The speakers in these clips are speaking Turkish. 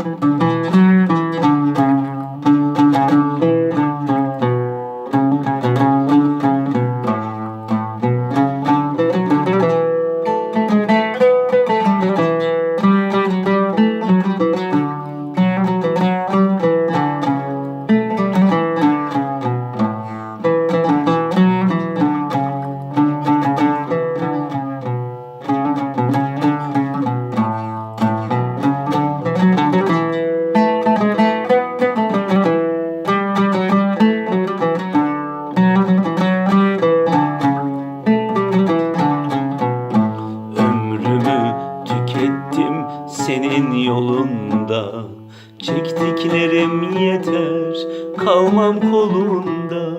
Ömrümü yolunda. Çektiklerim yeter kalmam kolunda.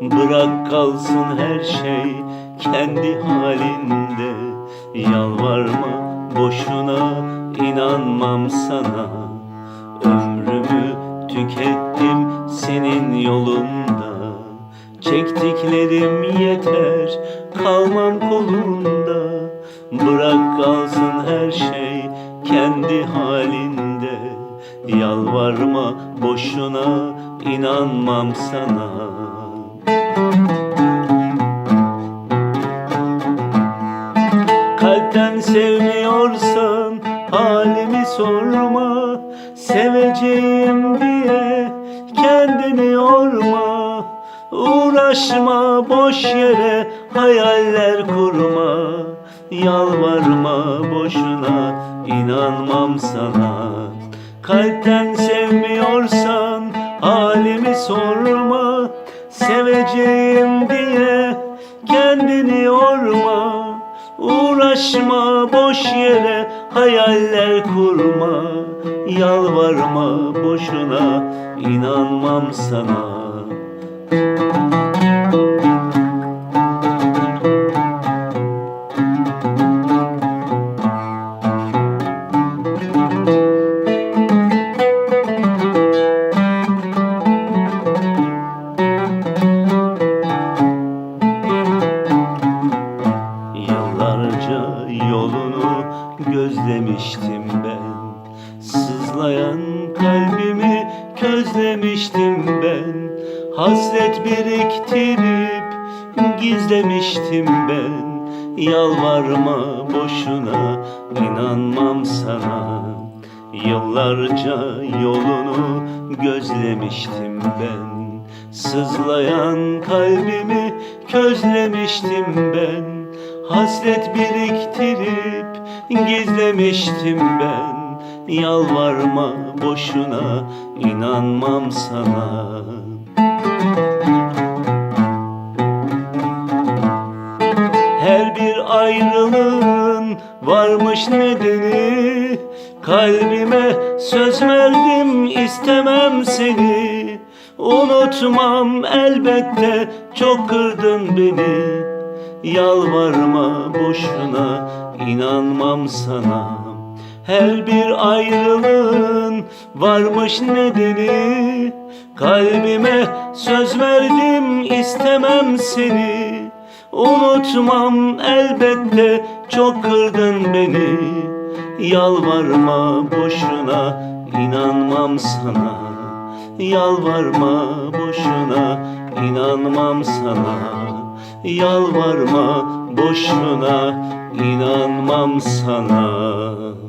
Bırak kalsın her şey kendi halinde. Yalvarma boşuna inanmam sana. Ömrümü tükettim senin yolunda. Çektiklerim yeter kalmam kolunda. Bırak kalsın her şey kendi halinde. Yalvarma boşuna inanmam sana. Kalpten sevmiyorsan halimi sorma. Seveceğim diye kendini yorma. Uğraşma boş yere hayaller kurma. Yalvarma boşuna inanmam sana. Kalpten sevmiyorsan halimi sorma. Seveceğim diye kendini yorma. Uğraşma boş yere hayaller kurma. Yalvarma boşuna inanmam sana. Yıllarca Sızlayan kalbimi közlemiştim ben. Hasret biriktirip gizlemiştim ben. Yalvarma boşuna inanmam sana. Yıllarca yolunu gözlemiştim ben. Sızlayan kalbimi közlemiştim ben. Hasret biriktirip gizlemiştim ben Yalvarma boşuna inanmam sana. Her bir ayrılığın varmış nedeni Kalbime söz verdim istemem seni. Unutmam elbette çok kırdın beni. Yalvarma boşuna inanmam sana Her bir ayrılığın varmış nedeni Kalbime söz verdim istemem seni. Unutmam elbette çok kırdın beni. Yalvarma boşuna inanmam sana. Yalvarma boşuna inanmam sana. Yalvarma boşuna inanmam sana